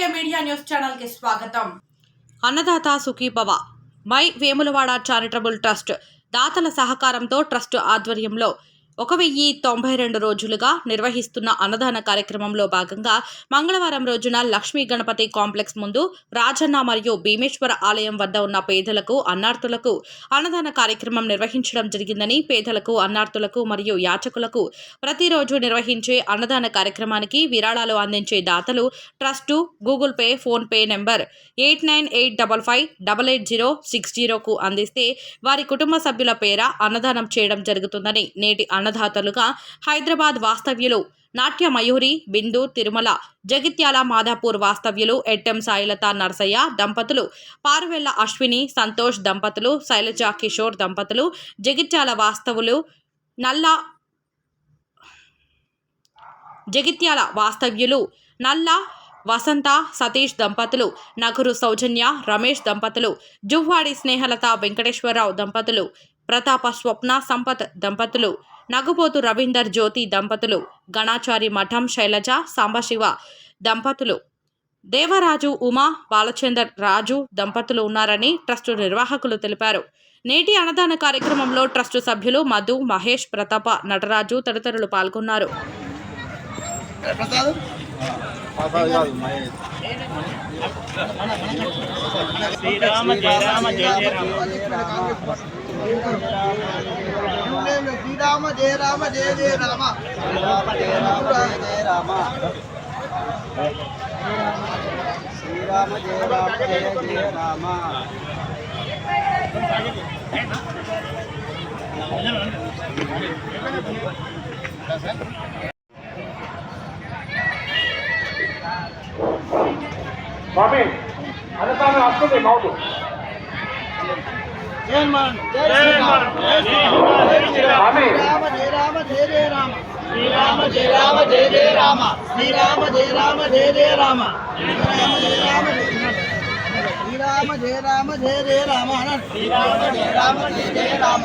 RK media news ఛానల్కి స్వాగతం. Annadata Sukhibhava my Vemulawada charitable trust దాతల సహకారంతో ట్రస్ట్ ఆధ్వర్యంలో ఒక వెయ్యి తొంభై రెండు రోజులుగా నిర్వహిస్తున్న అన్నదాన కార్యక్రమంలో భాగంగా మంగళవారం రోజున లక్ష్మీ గణపతి కాంప్లెక్స్ ముందు రాజన్న మరియు భీమేశ్వర ఆలయం వద్ద ఉన్న పేదలకు అన్నార్థులకు అన్నదాన కార్యక్రమం నిర్వహించడం జరిగిందని పేదలకు అన్నార్థులకు మరియు యాచకులకు ప్రతిరోజు నిర్వహించే అన్నదాన కార్యక్రమానికి విరాళాలు అందించే దాతలు trust Google Pay PhonePe number eight nine eight double five double eight zero six జీరోకు అందిస్తే వారి కుటుంబ సభ్యుల పేర అన్నదానం చేయడం జరుగుతుందని నేటి అన్నదాతలుగా హైదరాబాద్ వాస్తవ్యులు నాట్య మయూరి బిందు తిరుమల జగిత్యాల మాధాపూర్ వాస్తవ్యులు ఎట్టెం సాయిలత నర్సయ్య దంపతులు పారువెల్ల అశ్విని సంతోష్ దంపతులు శైలజ కిషోర్ దంపతులు జగిత్యాల వాస్తవులు నల్ల జగిత్యాల వాస్తవ్యులు నల్ల వసంత సతీష్ దంపతులు నగురు సౌజన్య రమేష్ దంపతులు జువ్వాడి స్నేహలత వెంకటేశ్వరరావు దంపతులు ప్రతాప స్వప్న సంపత్ దంపతులు నగుపోతు రవీందర్ జ్యోతి దంపతులు గణాచారి మఠం శైలజ సాంబశివ దంపతులు. దేవరాజు ఉమా బాలచందర్ రాజు దంపతులు ఉన్నారని ట్రస్టు నిర్వాహకులు తెలిపారు. నేటి అన్నదాన కార్యక్రమంలో ట్రస్టు సభ్యులు మధు మహేష్ ప్రతాప నటరాజు తదితరులు పాల్గొన్నారు. ప్రసాద్? శ్రీరామ జయ రామ జయ జయ రామ. శ్రీరామ జయ రామ జయ జయ రామ. శ్రీరామ జయ రామ జయ జయ రామ. స్వామి అనుసారం వస్తుంది మౌతు జయ జయ జయ శ్రీరామ. జయ శ్రీరామ, జయ శ్రీరామ. స్వామి శ్రీరామ జయ రామ జయ జయ రామ. శ్రీరామ జయ రామ జయ జయ రామ. శ్రీరామ జయ రామ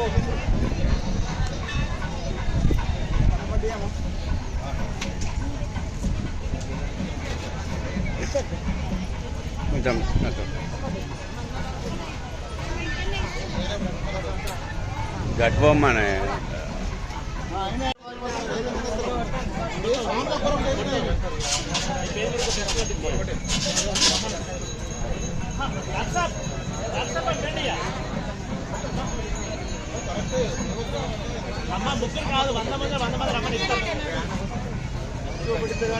జయ వాట్సాప్ వాట్సాప్ అంటే అమ్మ ముగ్గురు కాదు వంద మంది వంద మంది రమ్మని ఇస్తారు ఇద్దరు